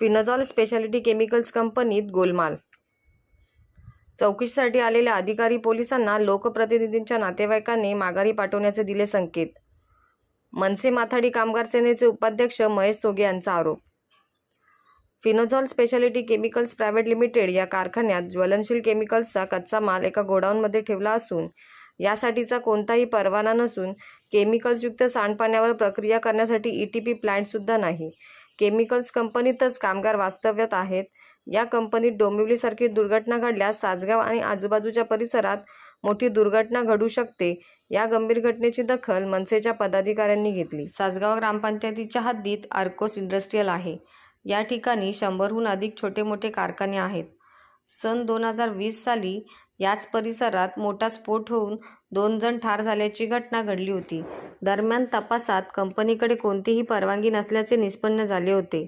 फिनाझॉल speciality chemicals कंपनीत गोलमाल. चौकशीसाठी आलेल्या अधिकारी पोलिसांना लोकप्रतिनिधींच्या नातेवाईकांनी माघारी पाठवण्याचे दिले संकेत. मनसे माथाडी कामगार सेनेचे उपाध्यक्ष महेश सोगे यांचा आरोप. Finozol speciality chemicals private limited या कारखान्यात ज्वलनशील केमिकल्सचा कच्चा माल एका गोडाऊनमध्ये ठेवला असून यासाठीचा कोणताही परवाना नसून केमिकल्सयुक्त सांडपाण्यावर प्रक्रिया करण्यासाठी ई टी पी प्लांटसुद्धा नाही. केमिकल्स कंपनीतच कामगार वास्तव्यात आहेत. या कंपनीत डोंबिवलीसारखी दुर्घटना घडल्यास सासगाव आणि आजूबाजूच्या परिसरात मोठी दुर्घटना घडू शकते या गंभीर घटनेची दखल मनसेच्या पदाधिकाऱ्यांनी घेतली. सासगाव ग्रामपंचायतीच्या हद्दीत आर्कोस इंडस्ट्रीयल आहे. या ठिकाणी शंभरहून अधिक छोटे मोठे कारखाने आहेत. सन दोन हजार वीस साली याच परिसरात मोठा स्फोट होऊन दोन जण ठार झाल्याची घटना घडली होती. दरम्यान तपासात कंपनीकडे कोणतीही परवानगी नसल्याचे निष्पन्न झाले होते.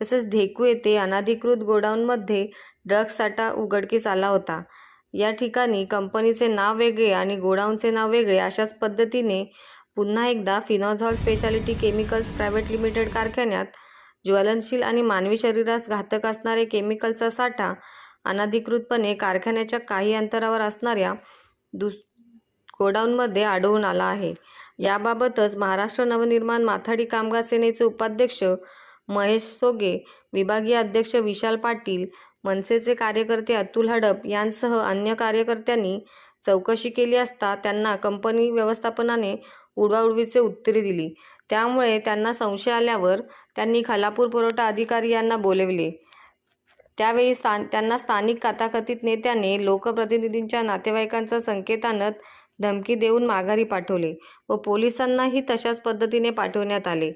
तसेच ढेकू येथे अनाधिकृत गोडाऊनमध्ये ड्रग्ज साठा उघडकीस आला होता. या ठिकाणी कंपनीचे नाव वेगळे आणि गोडाऊनचे नाव वेगळे अशाच पद्धतीने पुन्हा एकदा Finozol speciality chemicals private limited कारखान्यात ज्वलनशील आणि मानवी शरीरास घातक असणारे केमिकलचा साठा अनधिकृतपणे कारखान्याच्या काही अंतरावर असणाऱ्या दुस गोडाऊनमध्ये आढळून आला आहे. याबाबतच महाराष्ट्र नवनिर्माण माथाडी कामगार सेनेचे उपाध्यक्ष महेश सोगे विभागीय अध्यक्ष विशाल पाटील मनसेचे कार्यकर्ते अतुल हडप यांसह अन्य कार्यकर्त्यांनी चौकशी केली असता त्यांना कंपनी व्यवस्थापनाने उडवाउडवीचे उत्तरे दिली. त्यामुळे त्यांना संशय आल्यावर त्यांनी खलापूर पुरवठा अधिकारी यांना बोलविले. त्यावेळी स्थान त्यांना स्थानिक कथाकथित नेत्याने लोकप्रतिनिधींच्या नातेवाईकांचा संकेत आणत धमकी देऊन माघारी पाठवले व पोलिसांनाही तशाच पद्धतीने पाठवण्यात आले.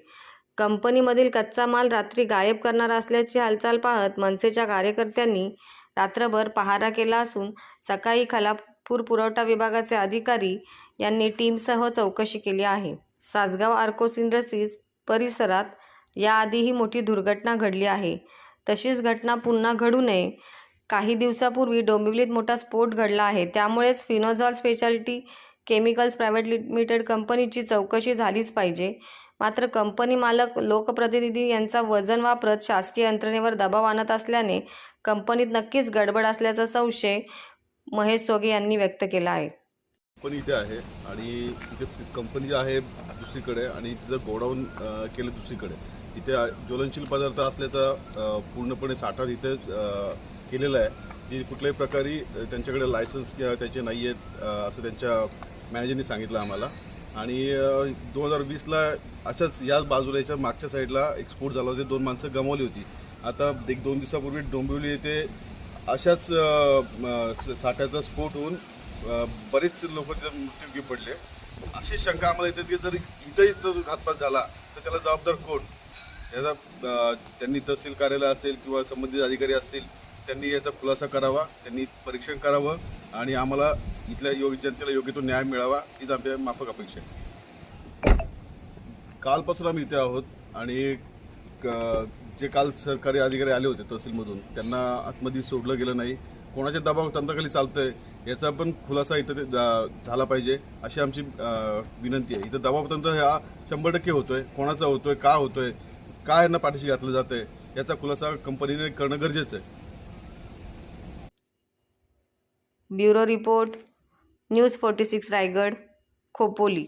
कंपनीमधील कच्चा माल रात्री गायब करणार असल्याची हालचाल पाहत मनसेच्या कार्यकर्त्यांनी रात्रभर पहारा केला असून सकाळी खलापूर पुरवठा विभागाचे अधिकारी यांनी टीमसह चौकशी केली आहे. सासगाव आर्कोस इंडस्ट्रीज परिसरात याआधीही मोठी दुर्घटना घडली आहे. तशीच घटना पुन्हा घडू नये. काही दिवसापूर्वी डोंबिवलीत मोठा स्फोट घडला आहे. त्यामुळेच Finozol speciality chemicals private limited कंपनीची चौकशी झालीच पाहिजे. मात्र कंपनी मालक लोकप्रतिनिधी यांचा वजन वापरत शासकीय यंत्रणेवर दबाव आणत असल्याने कंपनीत नक्कीच गडबड असल्याचा संशय महेश सोगे यांनी व्यक्त केला आहे. कंपनी इथे आहे आणि इथे कंपनी आहे दुसरीकडे आणि तिथं गोडाऊन केलं दुसरीकडे. इथे ज्वलनशील पदार्थ असल्याचा पूर्णपणे साठा इथे केलेला आहे. जी कुठल्याही प्रकारे त्यांच्याकडे लायसन्स किंवा त्याचे नाही आहेत असं त्यांच्या मॅनेजरनी सांगितलं आम्हाला. आणि दोन हजार वीसला अशाच याच बाजूला याच्या मागच्या साईडला एक स्फोट झाला होता. दोन माणसं गमावली होती. आता एक दोन दिवसापूर्वी डोंबिवली येथे अशाच साठ्याचा स्फोट होऊन बरेच लोक तिथे मृत्यूगी पडले. अशी शंका आम्हाला येते की जर इथंही जर घातपात झाला तर त्याला जबाबदार कोण? याचा त्यांनी तहसील कार्यालय असेल किंवा संबंधित अधिकारी असतील त्यांनी याचा खुलासा करावा त्यांनी परीक्षण करावं आणि आम्हाला इथल्या योग्य जनतेला योग्य तो न्याय मिळावा हीच आमच्या माफक अपेक्षा आहे. कालपासून आम्ही इथे आहोत आणि क- जे काल सरकारी अधिकारी आले होते तहसीलमधून त्यांना आतमध्ये सोडलं गेलं नाही. कोणाच्या दबाव तंत्राखाली चालतंय याचा पण खुलासा इथं ते जा- झाला पाहिजे अशी आमची विनंती आहे. इथं दबाव तंत्र हा शंभर टक्के होतोय. कोणाचा होतोय का होतोय काय यांना पाठीशी घातलं जातंय याचा खुलासा कंपनीने करणं गरजेचं आहे. Bureau report news forty six Raigad Khopoli.